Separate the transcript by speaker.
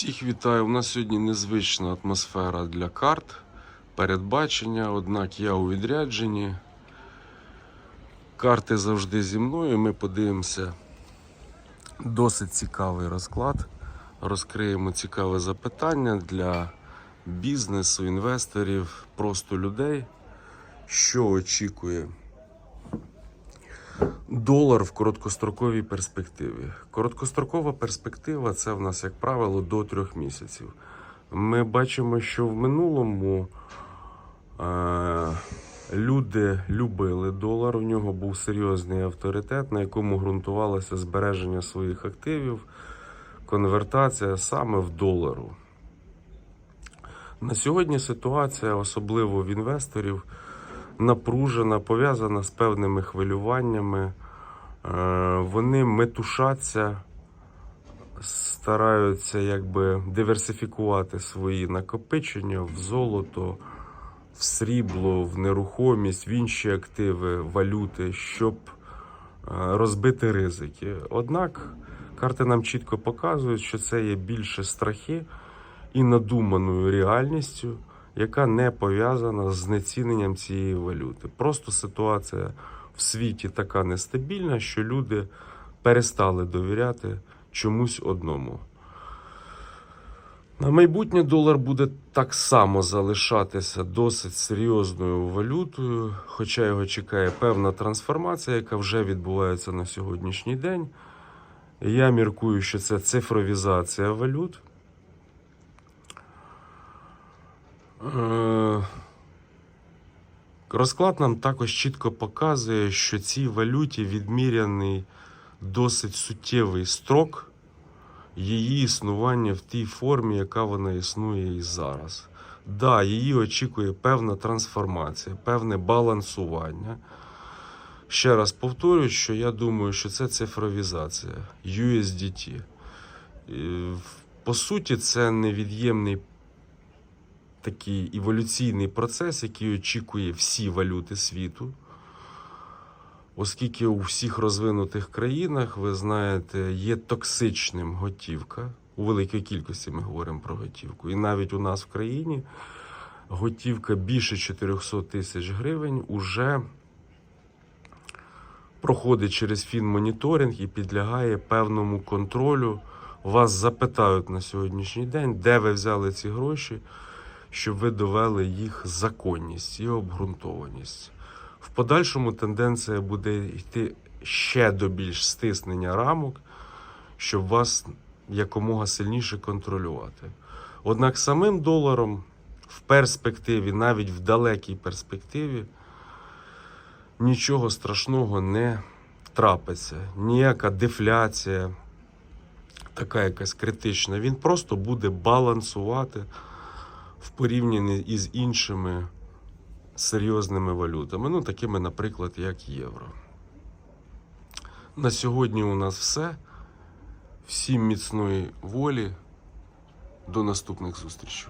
Speaker 1: Всіх вітаю. У нас сьогодні незвична атмосфера для карт, передбачення, однак я у відрядженні. Карти завжди зі мною. Ми подивимося досить цікавий розклад. Розкриємо цікаве запитання для бізнесу, інвесторів, просто людей. Що очікує долар в короткостроковій перспективі. Короткострокова перспектива це в нас, як правило, до трьох місяців. Ми бачимо, що в минулому е, люди любили долар. У нього був серйозний авторитет, на якому ґрунтувалося збереження своїх активів, конвертація саме в долару. На сьогодні ситуація, особливо в інвесторів, напружена, пов'язана з певними хвилюваннями. Е, Вони метушаться, стараються якби диверсифікувати свої накопичення в золото, в срібло, в нерухомість, в інші активи, валюти, щоб е, розбити ризики. Однак карти нам чітко показують, що це є більше страхи і надуманою реальністю, яка не пов'язана з знеціненням цієї валюти. Просто ситуація в світі така нестабільна, що люди перестали довіряти чомусь одному. На майбутнє долар буде так само залишатися досить серйозною валютою, хоча його чекає певна трансформація, яка вже відбувається на сьогоднішній день. Я міркую, що це цифровізація валют. Е, Розклад нам також чітко показує, що цій валюті відміряний досить суттєвий строк її існування в тій формі, яка вона існує і зараз. Да, її очікує певна трансформація, певне балансування. Ще раз повторюю, що я думаю, що це цифровізація USDT. Е, По суті, це невід'ємний такий еволюційний процес, який очікує всі валюти світу. Оскільки у всіх розвинутих країнах, ви знаєте, є токсичним готівка. У великій кількості ми говоримо про готівку. І навіть у нас в країні готівка більше 400 тисяч гривень уже проходить через фінмоніторинг і підлягає певному контролю. Вас запитають на сьогоднішній день, де ви взяли ці гроші, щоб ви довели їх законність і обґрунтованість. В подальшому тенденція буде йти ще до більш стиснення рамок, щоб вас якомога сильніше контролювати. Однак самим доларом в перспективі, навіть в далекій перспективі, нічого страшного не трапиться. Ніяка дефляція, така якась критична. Він просто буде балансувати в порівнянні із іншими серйозними валютами, ну такими, наприклад, як євро. На сьогодні у нас все. Всім міцної волі. До наступних зустрічей.